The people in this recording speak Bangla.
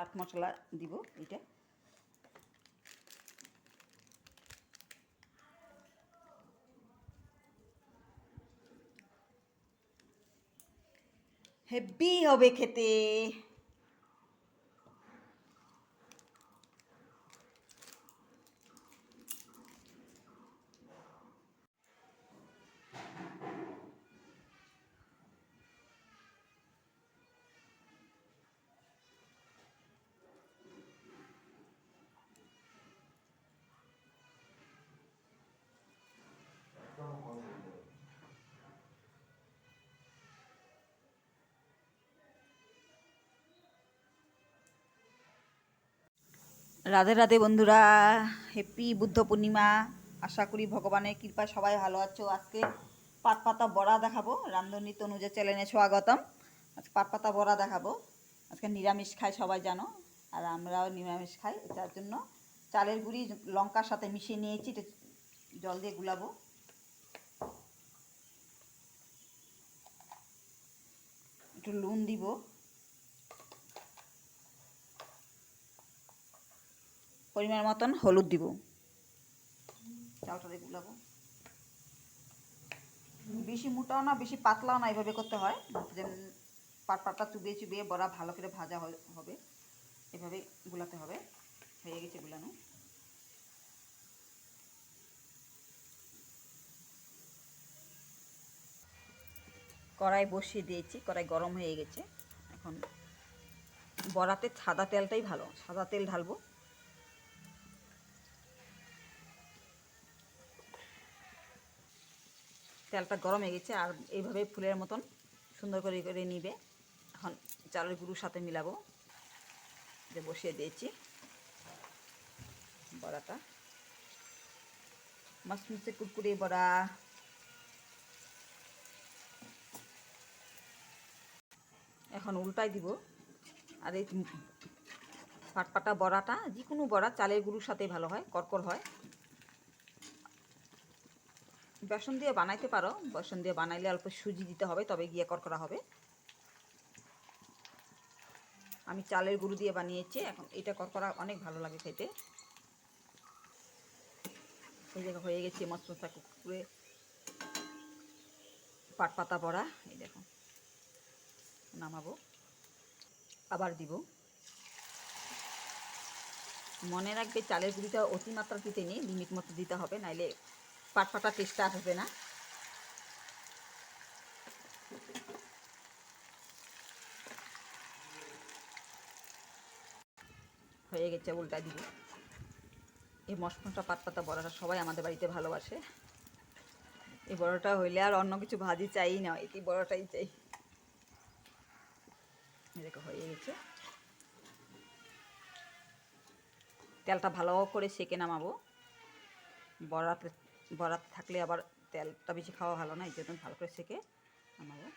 চাট মশলা দিব এটা হেভি হবে খেতে। রাধে রাধে বন্ধুরা হ্যাপি বুদ্ধ পূর্ণিমা। আশা করি ভগবানের কৃপায় সবাই ভালো আছো। আজকে পাতা বড়া দেখাবো। রান্ধনী তনুজের চ্যানেলে স্বাগতম। আজকে পাতা বড়া দেখাবো। আজকে নিরামিষ খাই, সবাই জানো। আর আমরাও নিরামিষ খাই। তার জন্য চালের গুঁড়ি, লঙ্কার সাথে মিশিয়ে নিয়েছি। এটা জল দিয়ে গুলাবো। একটু নুন দিব। পরিমাণ মতন হলুদ দিব। চালটা দিয়ে গুলাবো। বেশি মোটাও না, বেশি পাতলাও না এইভাবে করতে হয়। যেমন পাট পাটটা চুবিয়ে চুবিয়ে বড়া ভালো করে ভাজা হবে। এভাবে গুলাতে হবে। হয়ে গেছে গুলানো। কড়াই বসিয়ে দিয়েছি, কড়াই গরম হয়ে গেছে। এখন বড়াতে সাদা তেলটাই ভালো। সাদা তেল ঢালবো। তেলটা গরম হয়ে গেছে আর এইভাবে ফুলের মতন সুন্দর করে করে নিবে। এখন চালের গুঁড়োর সাথে মিলাবো। যে বসিয়ে দিয়েছি বড়াটা। মাসমুসে কুরকুরে বড়া। এখন উল্টাই দিব। আর এই পাটপাটা বড়াটা যে কোনো বড়া চালের গুঁড়োর সাথে ভালো হয় করকর হয়। বেসন দিয়ে বানাইতে পারো। বেসন দিয়ে বানাইলে অল্প সুজি দিতে হবে, তবে গিয়ে করকরা হবে। আমি চালের গুঁড়ো দিয়ে বানিয়েছি, এখন এটা করকরা অনেক ভালো লাগে খেতে। এই দেখো, হয়ে গেছে মশমশা কুকুরে পাট পাতা বড়া, এই দেখো। নামাবো। আবার দিব। মনে রাখবে, চালের গুঁড়িটা অতিমাত্রা দিতে নেই লিমিট মতো দিতে হবে, নাইলে পাট পাটা টেস্টটা আসবে না। হয়ে গেছে, উল্টা দিব এই মশমশা পাট পাতা বড়াটা সবাই আমাদের বাড়িতে ভালোবাসে। এই বড়াটা হইলে আর অন্য কিছু ভাজি চাই না, এই বড়াটাই চাই। এরকম হয়ে গেছে। তেলটা ভালো করে সেকে নামাবো। বড়াতে বরাত থাকলে আবার তেলটা বেশি খাওয়া ভালো না এই জন্য ভালো করে সেকে নামাবো